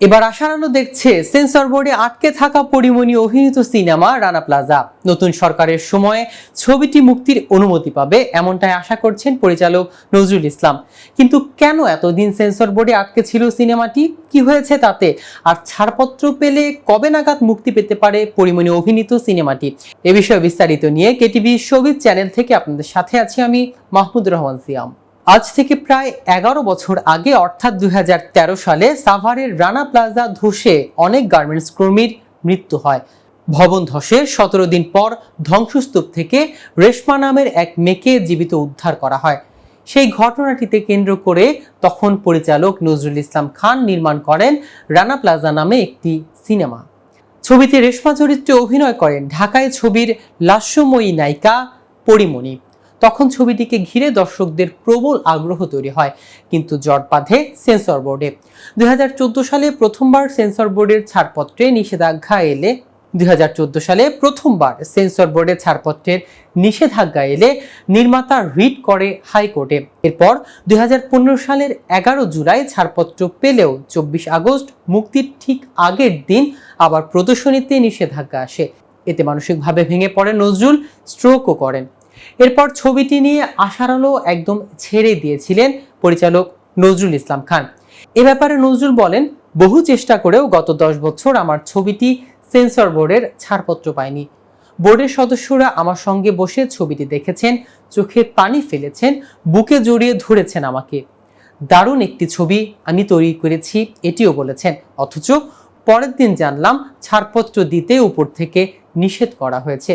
এবার আশার আলো দেখছে সেন্সর বোর্ডে আটকে থাকা পরিমণি অভিনীত সিনেমা রানা প্লাজা। নতুন সরকারের সময়ে ছবিটি মুক্তির অনুমতি পাবে এমনটাই আশা করছেন পরিচালক নজরুল ইসলাম। কিন্তু কেন এতদিন সেন্সর বোর্ডে আটকে ছিল সিনেমাটি? কি হয়েছে তাতে? আর ছাড়পত্র পেলে কবে নাগাদ মুক্তি পেতে পারে পরিমণি অভিনীত সিনেমাটি? এ বিষয়ে বিস্তারিত নিয়ে কেটিভি শোবিজ চ্যানেল থেকে আপনাদের সাথে আছি আমি মাহমুদ রহমান সিয়াম। আজ থেকে প্রায় এগারো বছর আগে, অর্থাৎ দু হাজার তেরো সালে, সাভারের রানা প্লাজা ধসে অনেক গার্মেন্টস কর্মীর মৃত্যু হয়। ভবন ধসের সতেরো দিন পর ধ্বংসস্তূপ থেকে রেশমা নামের এক মেয়েকে জীবিত উদ্ধার করা হয়। সেই ঘটনাটিতে কেন্দ্র করে তখন পরিচালক নজরুল ইসলাম খান নির্মাণ করেন রানা প্লাজা নামে একটি সিনেমা। ছবিতে রেশমা চরিত্রে অভিনয় করেন ঢাকায় ছবির লাস্যময়ী নায়িকা পরিমণি। তখন ছবিটিকে ঘিরে দর্শকদের প্রবল আগ্রহ তৈরি হয়, কিন্তু জট বাঁধে সেন্সর বোর্ডে। দু হাজার চোদ্দ সালে প্রথমবার সেন্সর বোর্ডের ছাড়পত্রে নিষেধাজ্ঞা এলে দু হাজার চোদ্দ সালে প্রথমবার সেন্সর বোর্ডের ছাড়পত্রের নিষেধাজ্ঞা এলে নির্মাতা রিট করে হাইকোর্টে। এরপর দুই হাজার পনেরো সালের এগারো জুলাই ছাড়পত্র পেলেও চব্বিশ আগস্ট মুক্তির ঠিক আগের দিন আবার প্রদর্শনীতে নিষেধাজ্ঞা আসে। এতে মানসিকভাবে ভেঙে পড়ে নজরুল স্ট্রোকও করেন। এরপর ছবিটি নিয়ে আশার আলো একদম ছেড়ে দিয়েছিলেন পরিচালক নজরুল ইসলাম খান। এ ব্যাপারে নজরুল বলেন, বহু চেষ্টা করেও গত দশ বছর আমার ছবিটি সেন্সর বোর্ডের ছাড়পত্র পায়নি। বোর্ডের সদস্যরা আমার সঙ্গে বসে ছবিটি দেখেছেন, চোখে পানি ফেলেছেন, বুকে জড়িয়ে ধরেছেন আমাকে। দারুণ একটি ছবি আমি তৈরি করেছি, এটিও বলেছেন। অথচ পরের দিন জানলাম, ছাড়পত্র দিতে উপর থেকে নিষেধ করা হয়েছে।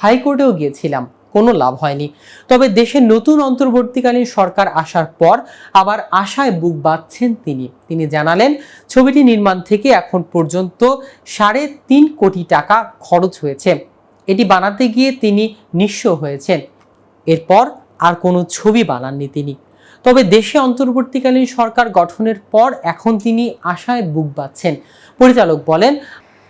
হাইকোর্টেও গিয়েছিলাম। কোনো লাভ হয়নি। তবে দেশে নতুন অন্তর্বর্তীকালীন সরকার আসার পর আবার আশায় বুক বাঁধছেন তিনি। তিনি জানালেন, ছবিটি নির্মাণ থেকে এখন পর্যন্ত সাড়ে তিন কোটি টাকা খরচ হয়েছে। এটি বানাতে গিয়ে তিনি নিঃস্ব হয়েছেন। এরপর আর কোনো ছবি বানাননি তিনি। তবে দেশে অন্তর্বর্তীকালীন সরকার গঠনের পর এখন তিনি আশায় বুক বাঁধছেন। পরিচালক বলেন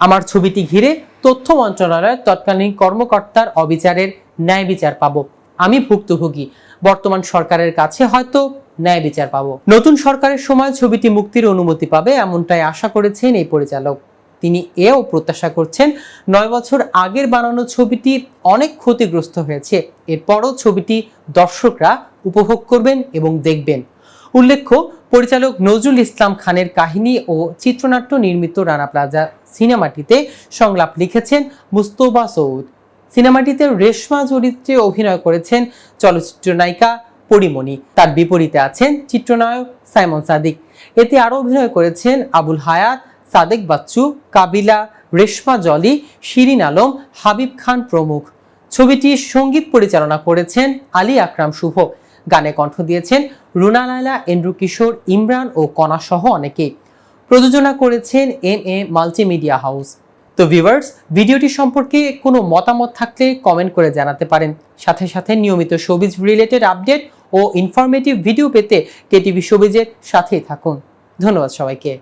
আমার ছবিটি ঘিরে তথ্য মন্ত্রণালয়ের তৎকালীন কর্মকর্তার অবিচারের ন্যায় বিচার পাব। আমি ভুক্তভোগী। বর্তমান সরকারের কাছে হয়তো ন্যায় বিচার পাব। নতুন সরকারের সময় ছবিটি মুক্তির অনুমতি পাবে এমনটাই আশা করেছেন এই পরিচালক। তিনি এও প্রত্যাশা করছেন, নয় বছর আগের বানানো ছবিটি অনেক ক্ষতিগ্রস্ত হয়েছে। এরপরও ছবিটি দর্শকরা উপভোগ করবেন এবং দেখবেন। উল্লেখ্য, পরিচালক নজরুল ইসলাম খানের কাহিনী ও চিত্রনাট্য নির্মিত রানা প্লাজা সিনেমাটিতে সংলাপ লিখেছেন মুস্তফা সৌদ। সিনেমাটিতে রেশমা চরিত্রে অভিনয় করেছেন চলচ্চিত্র নায়িকা পরিমণি। তার বিপরীতে আছেন চিত্রনায়ক সাইমন সাদিক। এতে আরও অভিনয় করেছেন আবুল হায়াত, সাদেক বাচ্চু, কাবিলা, রেশমা জলি, শিরিন আলম, হাবিব খান প্রমুখ। ছবিটির সংগীত পরিচালনা করেছেন আলী আকরাম শুভ। গানে কণ্ঠ দিয়েছেন রুনা লায়লা, এন্ড্রু কিশোর, ইমরান ও কণা সহ অনেকে। প্রযোজনা করেছেন এম এ মাল্টিমিডিয়া হাউস। তো ভিভার্স ভিডিওটি সম্পর্কে কোনো মতামত থাকলে কমেন্ট করে জানাতে পারেন। সাথে সাথে নিয়মিত শোবিজ রিলেটেড আপডেট ও ইনফরমেটিভ ভিডিও পেতে কেটিভি শোবিজের সাথেই থাকুন। ধন্যবাদ সবাইকে।